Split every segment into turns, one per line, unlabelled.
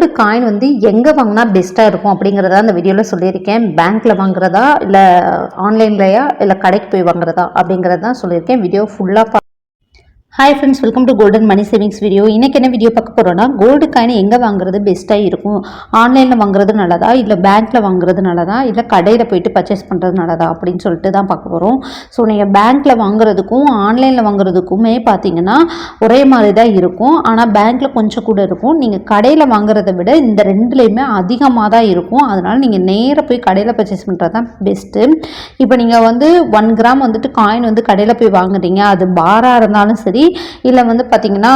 Gold coin வந்து எங்கே வாங்கினா பெஸ்ட்டாக இருக்கும் அப்படிங்கிறத அந்த வீடியோவில் சொல்லியிருக்கேன். பேங்க்கில் வாங்குறதா இல்லை ஆன்லைன்லையா இல்லை கடைக்கு போய் வாங்குறதா அப்படிங்கிறத தான் சொல்லியிருக்கேன் வீடியோ ஃபுல்லாக hi friends welcome to golden money savings video இன்றைக்கி என்ன வீடியோ பார்க்க போகிறோன்னா கோல்டு காயின் எங்கே வாங்குறது பெஸ்ட்டாக இருக்கும்? ஆன்லைனில் வாங்குறது நல்லதா? இல்லை பேங்க்கில் வாங்குறது நல்லதா? இல்லை கடையில் போயிட்டு பர்ச்சேஸ் பண்ணுறது நல்லதா? அப்படின்னு சொல்லிட்டு தான் பார்க்க போகிறோம் ஸோ நீங்கள் பேங்க்கில் வாங்குறதுக்கும் ஆன்லைனில் வாங்குறதுக்குமே பார்த்தீங்கன்னா ஒரே மாதிரி தான் இருக்கும். ஆனால் பேங்க்கில் கொஞ்சம் கூட இருக்கும். நீங்கள் கடையில் வாங்குறதை விட இந்த ரெண்டுலேயுமே அதிகமாக தான் இருக்கும். அதனால் நீங்கள் நேராக போய் கடையில் பர்ச்சேஸ் பண்ணுறது தான் பெஸ்ட்டு இப்போ நீங்கள் வந்து ஒன் கிராம் வந்துட்டு காயின் வந்து கடையில் போய் வாங்குறீங்க அது பாராக இருந்தாலும் சரி இல்லை வந்து பார்த்தீங்கன்னா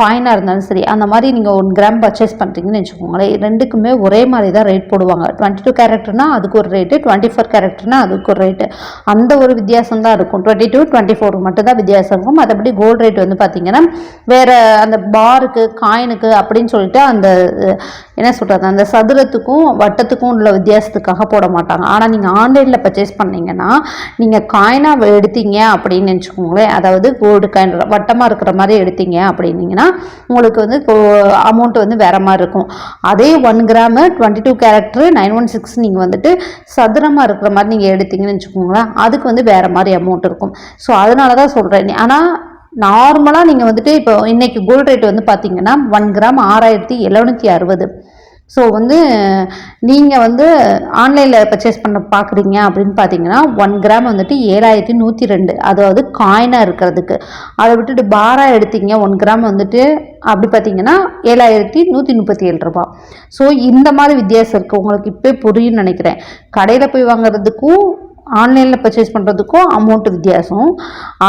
காயினாக இருந்தாலும் சரி அந்த மாதிரி நீங்கள் ஒன் கிராம் பர்ச்சேஸ் பண்ணுறீங்கன்னு வச்சுக்கோங்களேன் ரெண்டுக்குமே ஒரே மாதிரி தான் ரேட் போடுவாங்க. டுவெண்ட்டி டூ கேரக்டர்னால் அதுக்கு ஒரு ரேட்டு டுவெண்ட்டி ஃபோர் கேரக்டர்னால் அதுக்கு ஒரு ரேட்டு அந்த ஒரு வித்தியாசம் தான் இருக்கும். டுவெண்ட்டி டூ டுவெண்ட்டி ஃபோர் மட்டும் தான் வித்தியாசம் இருக்கும். மற்றபடி கோல்டு ரேட் வந்து பார்த்தீங்கன்னா வேறு அந்த பாருக்கு காயினுக்கு அப்படின்னு சொல்லிட்டு அந்த என்ன சொல்கிறது அந்த சதுரத்துக்கும் வட்டத்துக்கும் உள்ள வித்தியாசத்துக்காக போட மாட்டாங்க. ஆனால் நீங்கள் ஆன்லைனில் பர்ச்சேஸ் பண்ணீங்கன்னா நீங்கள் காயினாக எடுத்தீங்க அப்படின்னு வச்சுக்கோங்களேன் அதாவது கோல்டு காயின் வட்டமாக இருக்கிற மாதிரி எடுத்தீங்க அப்படின்னீங்கன்னா உங்களுக்கு வந்து அமௌண்ட் வந்து வேறு மாதிரி இருக்கும். அதே one gram twenty two character nine one six நீங்கள் வந்துட்டு சதுரமாக இருக்கிற மாதிரி நீங்கள் எடுத்தீங்கன்னு வச்சுக்கோங்களேன் அதுக்கு வந்து வேறு மாதிரி அமௌண்ட் இருக்கும். ஸோ அதனால தான் சொல்கிறேன் ஆனால் நார்மலாக நீங்கள் வந்துட்டு இப்போ இன்றைக்கி கோல்டு ரேட் வந்து பார்த்தீங்கன்னா ஒன் கிராம் ஆறாயிரத்தி எழுநூற்றி அறுபது. ஸோ வந்து நீங்கள் வந்து ஆன்லைனில் பர்ச்சேஸ் பண்ண பார்க்குறீங்க அப்படின்னு பார்த்தீங்கன்னா ஒன் கிராம் வந்துட்டு ஏழாயிரத்தி நூற்றி ரெண்டு அதாவது காயினாக இருக்கிறதுக்கு. அதை விட்டுட்டு பாராக எடுத்தீங்க ஒன் கிராம் வந்துட்டு அப்படி பார்த்தீங்கன்னா ஏழாயிரத்தி நூற்றி முப்பத்தி ஏழு ரூபா ஸோ இந்த மாதிரி வித்தியாசம் இருக்குது உங்களுக்கு இப்போ புரியும்னு நினைக்கிறேன். கடையில் போய் வாங்குறதுக்கும் ஆன்லைனில் பர்ச்சேஸ் பண்ணுறதுக்கும் அமௌண்ட் வித்தியாசம்.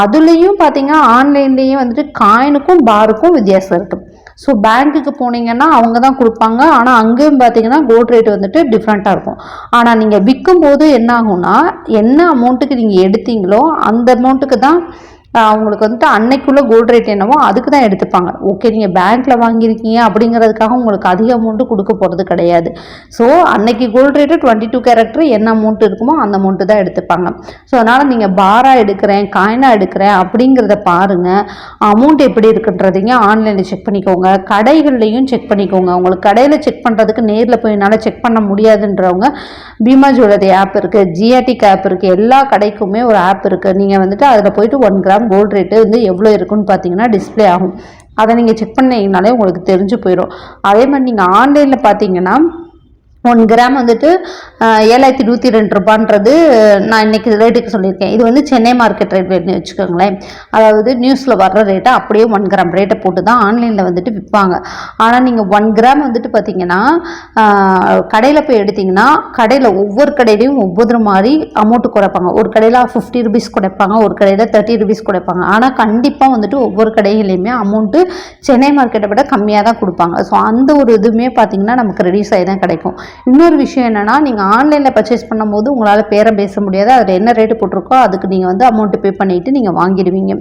அதுலேயும் பார்த்தீங்கன்னா ஆன்லைன்லேயும் வந்துட்டு காயினுக்கும் பாருக்கும் வித்தியாசம் இருக்குது ஸோ பேங்க்குக்கு போனீங்கன்னா அவங்க தான் கொடுப்பாங்க. ஆனால் அங்கேயும் பார்த்தீங்கன்னா கோல்ட் ரேட் வந்துட்டு டிஃப்ரெண்ட்டாக இருக்கும். ஆனால் நீங்கள் விற்கும் போது என்ன ஆகும்னா என்ன அமௌண்ட்டுக்கு நீங்கள் எடுத்தீங்களோ அந்த அமௌண்ட்டுக்கு தான் அவங்களுக்கு வந்துட்டு அன்னைக்குள்ள கோல்டு ரேட் என்னவோ அதுக்கு தான் எடுத்துப்பாங்க ஓகே நீங்கள் பேங்க்கில் வாங்கியிருக்கீங்க அப்படிங்கிறதுக்காக உங்களுக்கு அதிக அமௌண்ட்டு கொடுக்க போகிறது கிடையாது. ஸோ அன்னைக்கு gold rate twenty two character என்ன அமௌண்ட் இருக்குமோ அந்த அமௌண்ட்டு தான் எடுத்துப்பாங்க. ஸோ அதனால் நீங்கள் பாராக எடுக்கிறேன் காயினாக எடுக்கிறேன் அப்படிங்கிறத பாருங்கள் அமௌண்ட் எப்படி இருக்குன்றதைங்க ஆன்லைனில் செக் பண்ணிக்கோங்க. கடைகள்லையும் செக் பண்ணிக்கோங்க. உங்களுக்கு கடையில் செக் பண்ணுறதுக்கு நேரில் போய் என்னால் செக் பண்ண முடியாதுன்றவங்க பீமா ஜுவல்லரி ஆப் இருக்குது ஜிஆர்டிக் ஆப் இருக்குது எல்லா கடைக்குமே ஒரு ஆப் இருக்குது நீங்கள் வந்துட்டு அதில் போயிட்டு one gram gram gold rate வந்து எவ்வளோ இருக்குன்னு பார்த்தீங்கன்னா டிஸ்பிளே ஆகும். அதை நீங்கள் செக் பண்ணிங்கனாலே உங்களுக்கு தெரிஞ்சு போயிடும் அதே மாதிரி நீங்கள் ஆன்லைனில் பார்த்தீங்கன்னா ஒன் கிராம் வந்துட்டு ஏழாயிரத்தி நூற்றி ரெண்டு ரூபான்றது நான் இன்றைக்கி ரேட்டுக்கு சொல்லியிருக்கேன். இது வந்து சென்னை மார்க்கெட் ரேட் ரேட்னு வச்சுக்கோங்களேன். அதாவது நியூஸில் வர்ற ரேட்டை அப்படியே ஒன் கிராம் ரேட்டை போட்டு தான் ஆன்லைனில் வந்துட்டு விற்பாங்க ஆனால் நீங்கள் ஒன் கிராம் வந்துட்டு பார்த்தீங்கன்னா கடையில் போய் எடுத்திங்கன்னா கடையில் ஒவ்வொரு கடையிலையும் ஒவ்வொரு மாதிரி அமௌண்ட்டு குறைப்பாங்க. ஒரு கடையில் ஃபிஃப்டி ருபீஸ் குறைப்பாங்க ஒரு கடையில் தேர்ட்டி ருபீஸ் குறைப்பாங்க. ஆனால் கண்டிப்பாக வந்துட்டு ஒவ்வொரு கடையிலையுமே அமௌண்ட்டு சென்னை மார்க்கெட்டை விட கம்மியாக தான் கொடுப்பாங்க. ஸோ அந்த ஒரு இதுவுமே பார்த்திங்கன்னா நமக்கு ரெடியூஸ் ஆகி தான் கிடைக்கும். இன்னொரு விஷயம் என்னென்னா நீங்கள் ஆன்லைனில் பர்ச்சேஸ் பண்ணும்போது உங்களால் பேரம் பேச முடியாது. அதில் என்ன ரேட்டு போட்டிருக்கோ அதுக்கு நீங்கள் வந்து அமௌண்ட்டு பே பண்ணிவிட்டு நீங்கள் வாங்கிடுவீங்க.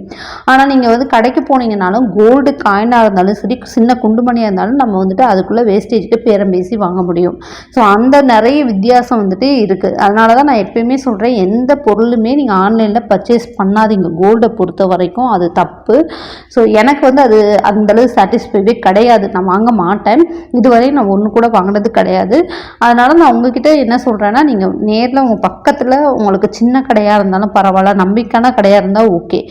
ஆனால் நீங்கள் வந்து கடைக்கு போனீங்கனாலும் கோல்டு காயினாக இருந்தாலும் சரி சின்ன குண்டுமணியாக இருந்தாலும் நம்ம வந்துட்டு அதுக்குள்ளே வேஸ்டேஜுக்கு பேரம் பேசி வாங்க முடியும். ஸோ அந்த நிறைய வித்தியாசம் வந்துட்டு இருக்குது அதனால தான் நான் எப்பயுமே சொல்கிறேன் எந்த பொருளுமே நீங்கள் ஆன்லைனில் பர்ச்சேஸ் பண்ணாதீங்க. கோல்டை பொறுத்த வரைக்கும் அது தப்பு. ஸோ எனக்கு வந்து அது அந்தளவு சாட்டிஸ்ஃபைவே கிடையாது. நான் வாங்க மாட்டேன். இதுவரை நான் ஒன்று கூட வாங்கினது கிடையாது. அதனால் நான் உங்ககிட்ட என்ன சொல்கிறேன்னா நீங்கள் நேரில் உங்கள் பக்கத்தில் உங்களுக்கு சின்ன கடையாக இருந்தாலும் பரவாயில்ல நம்பிக்கையான கடையாக இருந்தால் ஓகே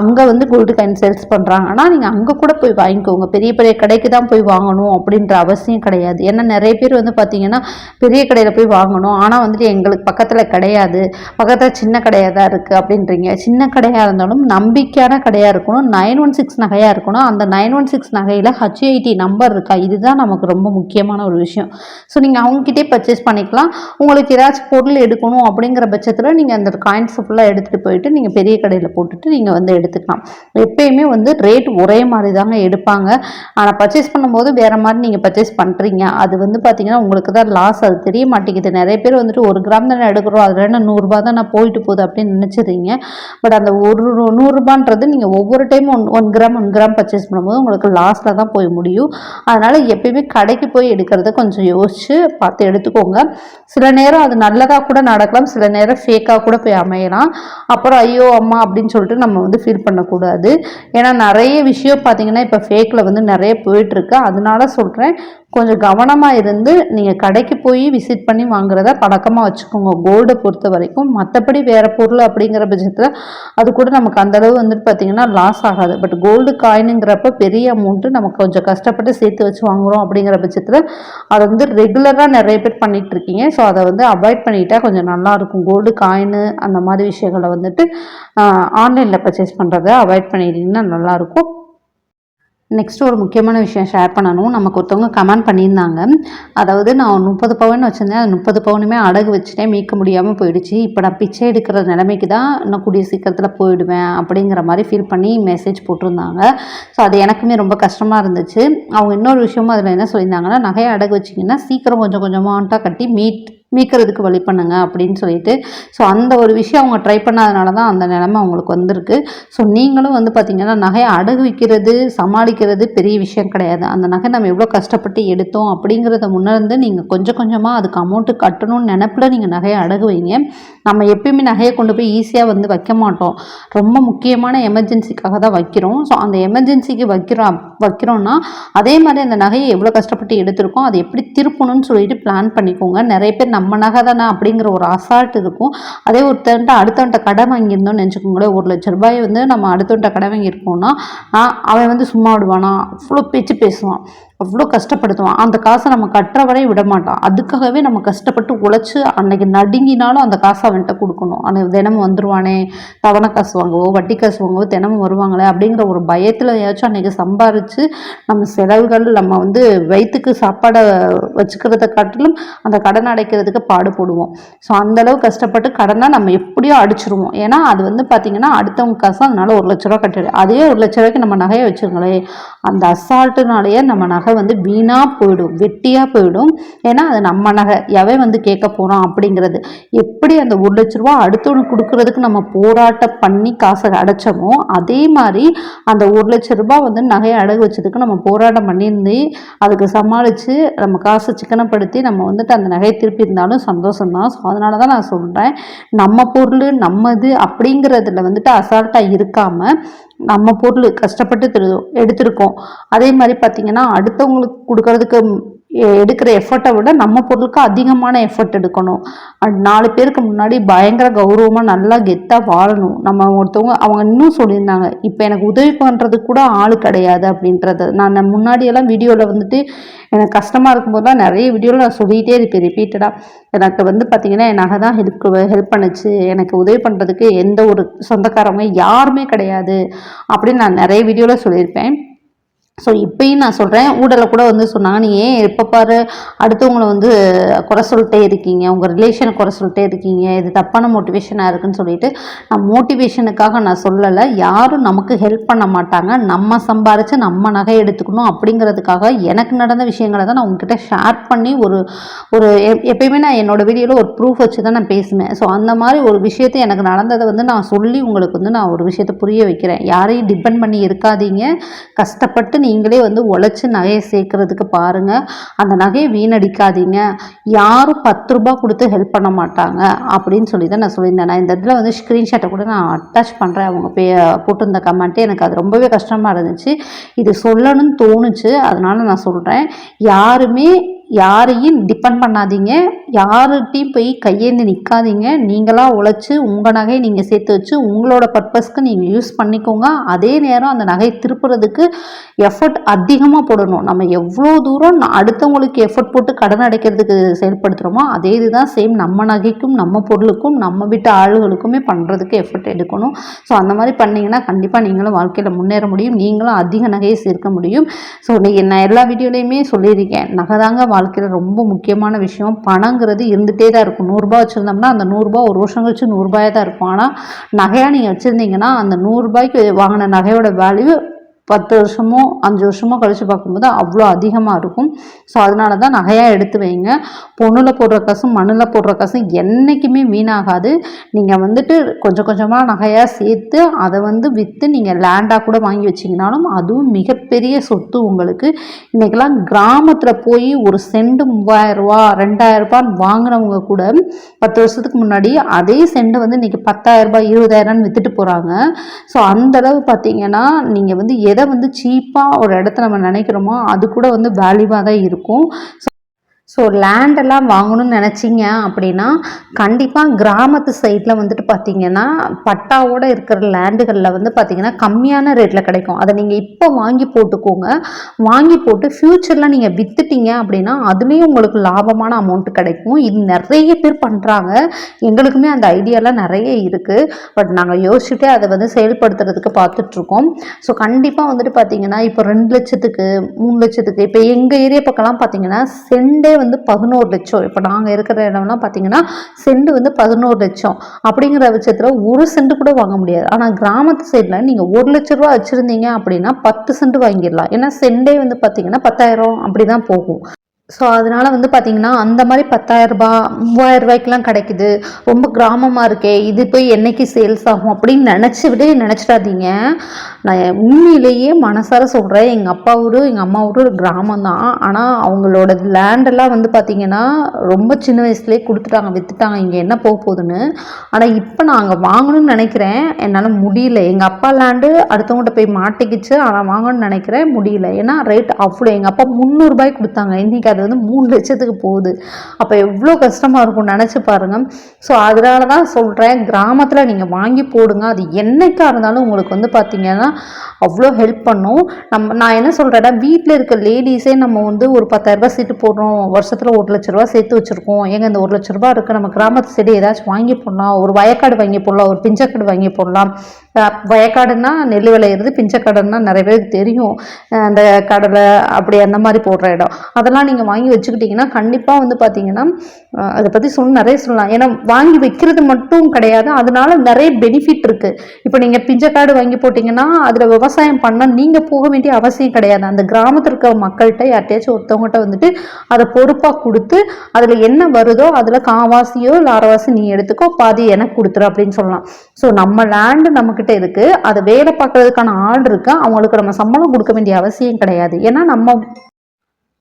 அங்கே வந்து கோல்டு காயின் சேல்ஸ் பண்ணுறாங்கன்னா நீங்கள் அங்கே கூட போய் வாங்கிக்கோங்க. பெரிய பெரிய கடைக்கு தான் போய் வாங்கணும் அப்படின்ற அவசியம் கிடையாது. ஏன்னா நிறைய பேர் வந்து பார்த்தீங்கன்னா பெரிய கடையில் போய் வாங்கணும். ஆனால் வந்துட்டு எங்களுக்கு பக்கத்தில் கிடையாது. பக்கத்தில் சின்ன கடையாக தான் இருக்குது அப்படின்றீங்க. சின்ன கடையாக இருந்தாலும் நம்பிக்கையான கடையாக இருக்கணும். நைன் ஒன் சிக்ஸ் நகையாக இருக்கணும். அந்த நைன் ஒன் சிக்ஸ் நகையில் ஹச்ஐடி நம்பர் இருக்கா? இதுதான் நமக்கு ரொம்ப முக்கியமான ஒரு விஷயம். ஸோ நீங்கள் அவங்க அவங்ககிட்டே பர்ச்சேஸ் பண்ணிக்கலாம். உங்களுக்கு ஏதாச்சும் பொருள் எடுக்கணும் அப்படிங்கிற பட்சத்தில் நீங்கள் அந்த காயின்ஸை ஃபுல்லாக எடுத்துகிட்டு போயிட்டு நீங்கள் பெரிய கடையில் போட்டுட்டு நீங்கள் வந்து எடுத்துக்கலாம். எப்பயுமே வந்து ரேட் ஒரே மாதிரி தாங்க எடுப்பாங்க. ஆனால் பர்ச்சேஸ் பண்ணும்போது வேறு மாதிரி நீங்கள் பர்ச்சேஸ் பண்ணுறீங்க அது வந்து பார்த்தீங்கன்னா உங்களுக்கு தான் லாஸ் அது தெரிய மாட்டேங்குது. நிறைய பேர் வந்துட்டு ஒரு கிராம் தானே எடுக்கிறோம். அதில் என்ன நூறுரூபா தான் நான் போயிட்டு போகுது அப்படின்னு நினச்சிடுறீங்க. பட் அந்த ஒரு நூறுரூபான்றது நீங்கள் ஒவ்வொரு time one one gram one gram purchase பண்ணும்போது உங்களுக்கு லாஸில் தான் போய் முடியும். அதனால் எப்பயுமே கடைக்கு போய் எடுக்கிறத கொஞ்சம் யோசிச்சு பார்த்து எடுத்துக்கோங்க. சில நேரம் அது நல்லதாக கூட நடக்கலாம் சில நேரம் ஃபேக்காக கூட போய் அமையலாம். அப்புறம் ஐயோ அம்மா அப்படின்னு சொல்லிட்டு நம்ம வந்து ஃபீல் பண்ணக்கூடாது. ஏன்னா நிறைய விஷயம் பார்த்தீங்கன்னா இப்போ ஃபேக்கில் வந்து நிறைய போயிட்டுருக்கு அதனால சொல்கிறேன் கொஞ்சம் கவனமாக இருந்து நீங்கள் கடைக்கு போய் விசிட் பண்ணி வாங்குறத பழக்கமாக வச்சுக்கோங்க. கோல்டை பொறுத்த வரைக்கும். மற்றபடி வேறு பொருள் அப்படிங்கிற பட்சத்தில் அது கூட நமக்கு அந்தளவு வந்துட்டு பார்த்திங்கன்னா லாஸ் ஆகாது. பட் கோல்டு காயினுங்கிறப்ப பெரிய அமௌண்ட்டு நமக்கு கொஞ்சம் கஷ்டப்பட்டு சேர்த்து வச்சு வாங்குகிறோம் அப்படிங்கிற பட்சத்தில் அதை வந்து ரெகுலராக நிறைய பேர் பண்ணிகிட்டு இருக்கீங்க. ஸோ அதை வந்து அவாய்ட் பண்ணிட்டா கொஞ்சம் நல்லாயிருக்கும் கோல்டு காயின் அந்த மாதிரி விஷயங்களை வந்துட்டு ஆன்லைனில் பர்ச்சேஸ் பண்ணுறதை அவாய்ட் பண்ணிட்டீங்கன்னா நல்லாயிருக்கும் நெக்ஸ்ட் ஒரு முக்கியமான விஷயம் ஷேர் பண்ணணும். நமக்கு ஒருத்தவங்க கமெண்ட் பண்ணியிருந்தாங்க. அதாவது நான் முப்பது பவுன் வச்சுருந்தேன். அது முப்பது பவுனுமே அடகு வச்சுட்டேன். மீட்க முடியாமல் போயிடுச்சு. இப்போ நான் பிச்சை எடுக்கிற நிலைமைக்கு தான் நான் கூடிய சீக்கிரத்தில் போயிடுவேன் அப்படிங்கிற மாதிரி ஃபீல் பண்ணி மெசேஜ் போட்டிருந்தாங்க. ஸோ அது எனக்குமே ரொம்ப கஷ்டமாக இருந்துச்சு. அவங்க இன்னொரு விஷயமும் அதில் என்ன சொல்லியிருந்தாங்கன்னா நகையை அடகு வச்சிங்கன்னா சீக்கிரம் கொஞ்சம் கொஞ்சமாக கட்டி மீட் மீக்கிறதுக்கு வழி பண்ணுங்க அப்படின்னு சொல்லிட்டு. ஸோ அந்த ஒரு விஷயம் அவங்க ட்ரை பண்ணாதனால தான் அந்த நிலமை அவங்களுக்கு வந்திருக்கு. ஸோ நீங்களும் வந்து பார்த்திங்கன்னா நகையை அடகு வைக்கிறது சமாளிக்கிறது பெரிய விஷயம் கிடையாது. அந்த நகை நம்ம எவ்வளோ கஷ்டப்பட்டு எடுத்தோம் அப்படிங்கிறத முன்னேருந்து நீங்கள் கொஞ்சம் கொஞ்சமாக அதுக்கு அமௌண்ட்டு கட்டணும்னு நினப்பில் நீங்கள் நகையை அடகு வைங்க. நம்ம எப்பயுமே நகையை கொண்டு போய் ஈஸியாக வந்து வைக்க மாட்டோம். ரொம்ப முக்கியமான எமர்ஜென்சிக்காக தான் வைக்கிறோம். ஸோ அந்த எமர்ஜென்சிக்கு வைக்கிறோம் வைக்கிறோன்னா அதே மாதிரி அந்த நகையை எவ்வளோ கஷ்டப்பட்டு எடுத்திருக்கோம் அதை எப்படி திருப்பணும்னு சொல்லிட்டு பிளான் பண்ணிக்கோங்க. நிறைய பேர் நம்ம நகை தானே அப்படிங்கிற ஒரு அசால்ட் இருக்கும் அதே ஒருத்தன்ட்ட அடுத்தவன்ட்ட கடை வாங்கியிருந்தோம்னு நினச்சிக்கோங்களேன் ஒரு லட்ச ரூபாய் வந்து நம்ம அடுத்தவன்ட்ட கடை வாங்கியிருக்கோம்னா அவன் வந்து சும்மா விடுவானா? அவ்வளோ பேச்சு பேசுவான். அவ்வளோ கஷ்டப்படுத்துவான். அந்த காசை நம்ம கட்டுற வரை விட மாட்டான் அதுக்காகவே நம்ம கஷ்டப்பட்டு உழைச்சி அன்னைக்கு நடுங்கினாலும் அந்த காசை அவன்கிட்ட கொடுக்கணும். ஆனால் தினமும் வந்துடுவானே தவணை காசு வாங்கவோ வட்டி காசு வாங்கவோ தினமும் வருவாங்களே அப்படிங்கிற ஒரு பயத்தில் ஏதாச்சும் அன்றைக்கி சம்பாரித்து நம்ம செலவுகள் நம்ம வந்து வயிற்றுக்கு சாப்பாடை வச்சுக்கிறத காட்டிலும் அந்த கடன் அடைக்கிறதுக்கு பாடுபடுவோம். ஸோ அந்தளவு கஷ்டப்பட்டு கடனை நம்ம எப்படியோ அடிச்சிருவோம். ஏன்னா அது வந்து பார்த்திங்கன்னா அடுத்தவங்க காசு அதனால ஒரு லட்ச ரூபா கட்டிடு. அதே ஒரு லட்ச ரூபாய்க்கு நம்ம நகையை வச்சுருங்களே. அந்த அசால்ட்டுனாலேயே நம்ம நகை நகை வந்து வீணாக போயிடும் வெட்டியாக போயிடும். ஏன்னா அது நம்ம நகை. எவை வந்து கேட்க போகிறோம் அப்படிங்கிறது. எப்படி அந்த ஒரு லட்ச ரூபா அடுத்தவனுக்கு கொடுக்கறதுக்கு நம்ம போராட்டம் பண்ணி காசை அடைச்சோமோ அதே மாதிரி அந்த ஒரு லட்ச ரூபாய் வந்து நகையை அடகு வச்சதுக்கு நம்ம போராட்டம் பண்ணியிருந்து அதுக்கு சமாளித்து நம்ம காசை சிக்கனப்படுத்தி நம்ம வந்துட்டு அந்த நகையை திருப்பி இருந்தாலும் சந்தோஷம்தான். ஸோ அதனால தான் நான் சொல்கிறேன் நம்ம பொருள் நம்மது அப்படிங்கிறதுல வந்துட்டு அசால்ட்டாக இருக்காமல் நம்ம பொருள் கஷ்டப்பட்டு திரு எடுத்திருக்கோம். அதே மாதிரி பார்த்திங்கன்னா அடுத்தவங்களுக்கு கொடுக்கறதுக்கு எடுக்கிற எஃபர்ட்டை விட நம்ம பொருளுக்கு அதிகமான எஃபர்ட் எடுக்கணும். நாலு பேருக்கு முன்னாடி பயங்கர கௌரவமாக நல்லா கெத்தாக வாழணும். நம்ம ஒருத்தவங்க அவங்க இன்னும் சொல்லியிருந்தாங்க இப்போ எனக்கு உதவி பண்ணுறதுக்கு கூட ஆள் கிடையாது அப்படின்றது. நான் முன்னாடியெல்லாம் வீடியோவில் வந்துட்டு எனக்கு கஷ்டமாக இருக்கும்போது நிறைய வீடியோவில் நான் சொல்லிகிட்டே இருப்பேன் ரிப்பீட்டடாக எனக்கு வந்து பார்த்திங்கன்னா என்னாக தான் ஹெல்ப் ஹெல்ப் பண்ணுச்சு. எனக்கு உதவி பண்ணுறதுக்கு எந்த ஒரு சொந்தக்காரங்க யாருமே கிடையாது அப்படின்னு நான் நிறைய வீடியோவில் சொல்லியிருப்பேன். ஸோ இப்பயும் நான் சொல்கிறேன் ஊடலை கூட வந்து சொன்னாங்க நீ ஏன் எப்போ பாரு அடுத்தவங்களை வந்து குறை சொல்லிட்டே இருக்கீங்க? உங்கள் ரிலேஷனை குறை சொல்லிட்டே இருக்கீங்க. இது தப்பான மோட்டிவேஷனாக இருக்குன்னு சொல்லிட்டு நான் மோட்டிவேஷனுக்காக நான் சொல்லலை. யாரும் நமக்கு ஹெல்ப் பண்ண மாட்டாங்க. நம்ம சம்பாரித்து நம்ம நகை எடுத்துக்கணும். அப்படிங்கிறதுக்காக எனக்கு நடந்த விஷயங்களை தான் நான் உங்ககிட்ட ஷேர் பண்ணி ஒரு ஒரு எப்பயுமே நான் என்னோடய வீடியோவில் ஒரு ப்ரூஃப் வச்சு தான் நான் பேசுவேன். ஸோ அந்த மாதிரி ஒரு விஷயத்தை எனக்கு நடந்ததை வந்து நான் சொல்லி உங்களுக்கு வந்து நான் ஒரு விஷயத்தை புரிய வைக்கிறேன். யாரையும் டிபெண்ட் பண்ணி இருக்காதீங்க. கஷ்டப்பட்டு நீங்களே வந்து உழைச்சி நகையை சேர்க்கறதுக்கு பாருங்கள் அந்த நகையை வீணடிக்காதீங்க. யாரும் பத்து ரூபா கொடுத்து ஹெல்ப் பண்ண மாட்டாங்க அப்படின்னு சொல்லி தான் நான் சொல்லியிருந்தேன். நான் இந்த இடத்துல வந்து ஸ்க்ரீன்ஷாட்டை கூட நான் அட்டாச் பண்ணுறேன் அவங்க பே போட்டிருந்த கமெண்ட்டு எனக்கு அது ரொம்பவே கஷ்டமாக இருந்துச்சு. இது சொல்லணும்னு தோணுச்சு. அதனால் நான் சொல்கிறேன் யாருமே யாரையும் டிபெண்ட் பண்ணாதீங்க. யார்கிட்டையும் போய் கையேந்து நிற்காதீங்க நீங்களாக உழைச்சி உங்கள் நகையை நீங்கள் சேர்த்து வச்சு உங்களோட பர்பஸ்க்கு நீங்கள் யூஸ் பண்ணிக்கோங்க. அதே நேரம் அந்த நகையை திருப்புறதுக்கு எஃபர்ட் அதிகமாக போடணும். நம்ம எவ்வளோ தூரம் அடுத்தவங்களுக்கு எஃபர்ட் போட்டு கடன் அடைக்கிறதுக்கு செயல்படுத்துகிறோமோ அதே இதுதான் சேம் நம்ம நகைக்கும் நம்ம பொருளுக்கும் நம்ம வீட்டு ஆளுகளுக்குமே பண்ணுறதுக்கு எஃபர்ட் எடுக்கணும். ஸோ அந்த மாதிரி பண்ணிங்கன்னா கண்டிப்பாக நீங்களும் வாழ்க்கையில் முன்னேற முடியும். நீங்களும் அதிக நகையை சேர்க்க முடியும். ஸோ நான் எல்லா வீடியோலையுமே சொல்லியிருக்கேன். நகை தாங்க வாழ்க்கையில் ரொம்ப முக்கியமான விஷயம். பணங்கிறது இருந்துகிட்டே தான் இருக்கும். நூறுரூபா வச்சுருந்தோம்னா அந்த நூறுரூபா ஒரு வருஷம் கழிச்சு நூறுரூபாயாக தான் இருக்கும். ஆனால் நகையாக நீங்கள் வச்சுருந்தீங்கன்னா அந்த நூறுரூபாய்க்கு வாங்கின நகையோட வேல்யூ பத்து வருஷமோ அஞ்சு வருஷமோ கழித்து பார்க்கும்போது அவ்வளோ அதிகமாக இருக்கும். ஸோ அதனால தான் நகையாக எடுத்து வைங்க. பொண்ணில் போடுற காசும் மண்ணில் போடுற காசும் என்றைக்குமே வீணாகாது. நீங்கள் வந்துட்டு கொஞ்சம் கொஞ்சமாக நகையாக சேர்த்து அதை வந்து விற்று நீங்கள் லேண்டாக கூட வாங்கி வச்சிங்கனாலும் அதுவும் மிகப்பெரிய சொத்து உங்களுக்கு. இன்றைக்கெல்லாம் கிராமத்தில் போய் ஒரு செண்டு மூவாயிரரூவா ரெண்டாயிரரூபான்னு வாங்கினவங்க கூட பத்து வருஷத்துக்கு முன்னாடி அதே செண்டு வந்து இன்றைக்கி பத்தாயிரரூபா இருபதாயிரம்னு விற்றுட்டு போகிறாங்க ஸோ அந்தளவு பார்த்தீங்கன்னா நீங்கள் வந்து எதை வந்து சீப்பாக ஒரு இடத்த நம்ம நினைக்கிறோமோ அது கூட வந்து வேல்யூவாக தான் இருக்கும். ஸோ ஸோ லேண்டெல்லாம் வாங்கணும்னு நினச்சிங்க அப்படின்னா கண்டிப்பாக கிராமத்து சைடில் வந்துட்டு பார்த்தீங்கன்னா பட்டாவோடு இருக்கிற லேண்டுகளில் வந்து பார்த்தீங்கன்னா கம்மியான ரேட்டில் கிடைக்கும். அதை நீங்கள் இப்போ வாங்கி போட்டுக்கோங்க. வாங்கி போட்டு ஃப்யூச்சரில் நீங்கள் விற்றுட்டீங்க அப்படின்னா அதுலேயும் உங்களுக்கு லாபமான அமௌண்ட் கிடைக்கும். இது நிறைய பேர் பண்ணுறாங்க எங்களுக்குமே அந்த ஐடியாலாம் நிறைய இருக்குது பட் நாங்கள் யோசிச்சுட்டே அதை வந்து செயல்படுத்துறதுக்கு பார்த்துட்ருக்கோம் ஸோ கண்டிப்பாக வந்துட்டு பார்த்தீங்கன்னா இப்போ ரெண்டு லட்சத்துக்கு மூணு லட்சத்துக்கு இப்போ எங்கள் ஏரியா பக்கம்லாம் பார்த்தீங்கன்னா செண்டே வந்து பதினோரு லட்சம். இப்போ நாங்கள் இருக்கிற இடம்லாம் பார்த்தீங்கன்னா செண்டு வந்து பதினோரு லட்சம். அப்படிங்கிற பட்சத்தில் ஒரு சென்ட் கூட வாங்க முடியாது. ஆனால் கிராமத்து சைடில் நீங்கள் ஒரு லட்ச ரூபா வச்சுருந்தீங்க அப்படின்னா பத்து சென்ட் வாங்கிடலாம். ஏன்னா செண்டே வந்து பார்த்தீங்கன்னா பத்தாயிரம் அப்படி தான் போகும். ஸோ அதனால் வந்து பார்த்திங்கன்னா அந்த மாதிரி பத்தாயிரரூபா மூவாயிரம் ரூபாய்க்கெலாம் கிடைக்குது. ரொம்ப கிராமமாக இருக்கே இது போய் என்னைக்கு சேல்ஸ் ஆகும் அப்படின்னு நினச்சி விட நினச்சிடாதீங்க. நான் உண்மையிலேயே மனசார சொல்கிறேன் எங்கள் அப்பா ஊர் எங்கள் அம்மா ஊர் கிராமம் தான் ஆனால் அவங்களோட லேண்டெல்லாம் வந்து பார்த்திங்கன்னா ரொம்ப சின்ன வயசுலேயே கொடுத்துட்டாங்க விற்றுட்டாங்க இங்கே என்ன போக போகுதுன்னு. ஆனால் இப்போ நான் அங்கே வாங்கணும்னு நினைக்கிறேன். என்னால் முடியல. எங்கள் அப்பா லேண்டு அடுத்தவங்ககிட்ட போய் மாட்டிக்கிச்சு. ஆனால் வாங்கணும்னு நினைக்கிறேன். முடியல. ஏன்னா ரேட் அவ்வளோ. எங்கள் அப்பா முந்நூறுபாய்க்கு கொடுத்தாங்க. இன்றைக்கி அது வந்து மூணு லட்சத்துக்கு போகுது. அப்போ எவ்வளோ கஷ்டமாக இருக்கும் நினச்சி பாருங்கள் ஸோ அதனால தான் சொல்கிறேன் கிராமத்தில் நீங்கள் வாங்கி போடுங்க. அது என்னைக்காக இருந்தாலும் உங்களுக்கு வந்து பார்த்திங்கன்னா அவ்வளோ ஹெல்ப் பண்ணும். நம்ம நான் என்ன சொல்கிறேன்னா வீட்டில் இருக்க லேடிஸே நம்ம வந்து ஒரு பத்தாயிரரூபா சீட்டு போடுறோம். வருஷத்தில் ஒரு லட்ச ரூபா சேர்த்து வச்சுருக்கோம். ஏங்க இந்த ஒரு லட்ச ரூபா இருக்குது நம்ம கிராமத்து சைடு ஏதாச்சும் வாங்கி போடலாம். ஒரு வயக்காடு வாங்கி போடலாம். ஒரு பிஞ்சக்காடு வாங்கி போடலாம். வயக்காடுன்னா நெல் விளையிறது பிஞ்சக்காடுன்னா நிறைய பேருக்கு தெரியும். அந்த கடலை அப்படி அந்த மாதிரி போடுற இடம். அதெல்லாம் நீங்கள் வாங்கி வச்சுக்கிட்டிங்கன்னா கண்டிப்பாக வந்து பார்த்தீங்கன்னா அதை பற்றி சொன்ன நிறைய சொல்லலாம். ஏன்னா வாங்கி வைக்கிறது மட்டும் கிடையாது. அதனால நிறைய பெனிஃபிட் இருக்குது இப்போ நீங்கள் பிஞ்சக்காடு வாங்கி போட்டிங்கன்னா அதில் விவசாயம் பண்ணால் நீங்கள் போக வேண்டிய அவசியம் கிடையாது. அந்த கிராமத்தில் இருக்க மக்கள்கிட்ட யார்ட்டையாச்சும் ஒருத்தவங்ககிட்ட வந்துட்டு அதை பொறுப்பாக கொடுத்து அதில் என்ன வருதோ அதில் காவாசியோ இல்லை அரைவாசி நீ எடுத்துக்கோ பாதி எனக்கு கொடுத்துரு அப்படின்னு சொல்லலாம். ஸோ நம்ம லேண்டு நம்மக்கிட்ட இருக்குது அதை வேலை பார்க்குறதுக்கான ஆள் இருக்குது அவங்களுக்கு நம்ம சம்பளம் கொடுக்க வேண்டிய அவசியம் கிடையாது. ஏன்னா நம்ம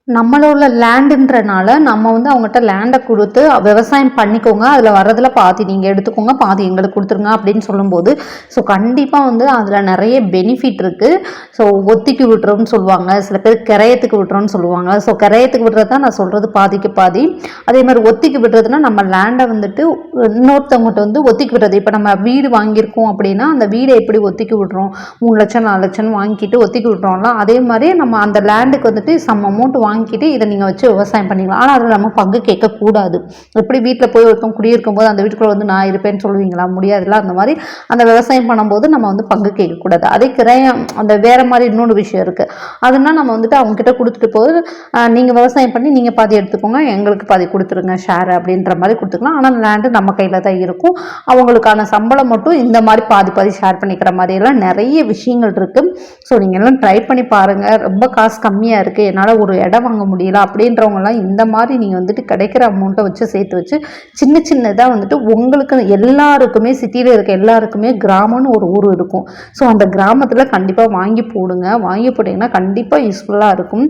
நம்மளோட லேண்டுன்றனால நம்ம வந்து அவங்ககிட்ட லேண்டை கொடுத்து விவசாயம் பண்ணிக்கோங்க. அதில் வர்றதில் பாதி நீங்கள் எடுத்துக்கோங்க பாதி எங்களுக்கு கொடுத்துருங்க அப்படின்னு சொல்லும்போது ஸோ கண்டிப்பாக வந்து அதில் நிறைய பெனிஃபிட் இருக்குது ஸோ ஒத்திக்கு விட்டுறோம்னு சொல்லுவாங்க. சில பேர் கிரையத்துக்கு விட்டுறோம்னு சொல்லுவாங்க. ஸோ கிரையத்துக்கு விட்டுறது தான் நான் சொல்கிறது பாதிக்கு பாதி. அதே மாதிரி ஒத்திக்கு விடுறதுனா நம்ம லேண்டை வந்துட்டு இன்னொருத்தவங்ககிட்ட வந்து ஒத்திக்கு விடுறது. இப்போ நம்ம வீடு வாங்கியிருக்கோம் அப்படின்னா அந்த வீடை எப்படி ஒத்திக்கு விடுறோம்? மூணு லட்சம் நாலு லட்சம் வாங்கிட்டு ஒத்திக்கு விட்றோம்ல அதே மாதிரி நம்ம அந்த லேண்டுக்கு வந்துட்டு சம் அமௌண்ட் வாங்கி வாங்கிட்டு இதை நீங்கள் வச்சு விவசாயம் பண்ணிக்கலாம். ஆனால் அதில் நம்ம பங்கு கேட்கக்கூடாது. எப்படி வீட்டில் போய் ஒருத்தவங்க குடியிருக்கும் போது அந்த வீட்டுக்குள்ளே வந்து நான் இருப்பேன்னு சொல்லுவீங்களா? முடியாதுல்ல? அந்த மாதிரி அந்த விவசாயம் பண்ணும்போது நம்ம வந்து பங்கு கேட்கக்கூடாது. அதே கிரயம் அந்த வேறு மாதிரி இன்னொன்று விஷயம் இருக்குது அதுனால் நம்ம வந்துட்டு அவங்கக்கிட்ட கொடுத்துட்டு போது நீங்கள் விவசாயம் பண்ணி நீங்கள் பாதி எடுத்துக்கோங்க எங்களுக்கு பாதி கொடுத்துருங்க ஷேர் அப்படின்ற மாதிரி கொடுத்துக்கலாம். ஆனால் லேண்டு நம்ம கையில் தான் இருக்கும். அவங்களுக்கான சம்பளம் மட்டும் இந்த மாதிரி பாதி பாதி ஷேர் பண்ணிக்கிற மாதிரியெல்லாம் நிறைய விஷயங்கள் இருக்குது ஸோ நீங்கள் எல்லாம் ட்ரை பண்ணி பாருங்கள் ரொம்ப காசு கம்மியாக இருக்குது என்னால் ஒரு இடம் வாங்க முடியல அப்படின்றவங்கலாம் இந்த மாதிரி நீங்கள் வந்துட்டு கிடைக்கிற அமௌண்ட்டை வச்சு சேர்த்து வச்சு சின்ன சின்னதாக வந்துட்டு உங்களுக்கு எல்லாருக்குமே சிட்டியில் இருக்க எல்லாருக்குமே கிராமம்னு ஒரு ஊர் இருக்கும். ஸோ அந்த கிராமத்தில் கண்டிப்பாக வாங்கி போடுங்க. வாங்கி போட்டிங்கன்னா கண்டிப்பாக யூஸ்ஃபுல்லாக இருக்கும்.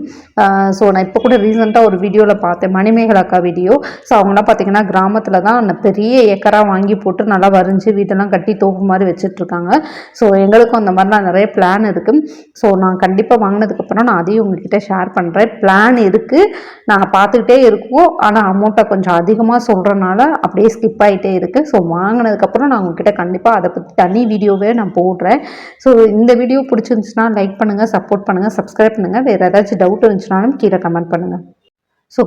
ஸோ நான் இப்போ கூட ரீசெண்டாக ஒரு வீடியோவில் பார்த்தேன். மணிமேகல் அக்கா வீடியோ ஸோ அவங்களாம் பார்த்தீங்கன்னா கிராமத்தில் தான் அந்த பெரிய ஏக்கராக வாங்கி போட்டு நல்லா வரைஞ்சி வீட்டெல்லாம் கட்டி தோப்பு மாதிரி வச்சுட்ருக்காங்க. ஸோ எங்களுக்கும் அந்த மாதிரிலாம் நிறைய பிளான் இருக்குது ஸோ நான் கண்டிப்பாக வாங்கினதுக்கப்புறம் நான் அதையும் உங்ககிட்ட ஷேர் பண்ணுறேன் பிளான் பிளான் இருக்குது நாங்கள் பார்த்துக்கிட்டே இருக்கோம். ஆனால் அமௌண்ட்டை கொஞ்சம் அதிகமாக சொல்கிறனால அப்படியே ஸ்கிப் ஆகிட்டே இருக்குது ஸோ வாங்கினதுக்கப்புறம் நான் உங்ககிட்ட கண்டிப்பாக அதை பற்றி தனி வீடியோவே நான் போடுறேன். ஸோ இந்த வீடியோ பிடிச்சிருந்துச்சுன்னா லைக் பண்ணுங்கள் சப்போர்ட் பண்ணுங்கள் சப்ஸ்கிரைப் பண்ணுங்கள் வேறு ஏதாச்சும் டவுட் இருந்துச்சுனாலும் கீழே கமெண்ட் பண்ணுங்கள் ஸோ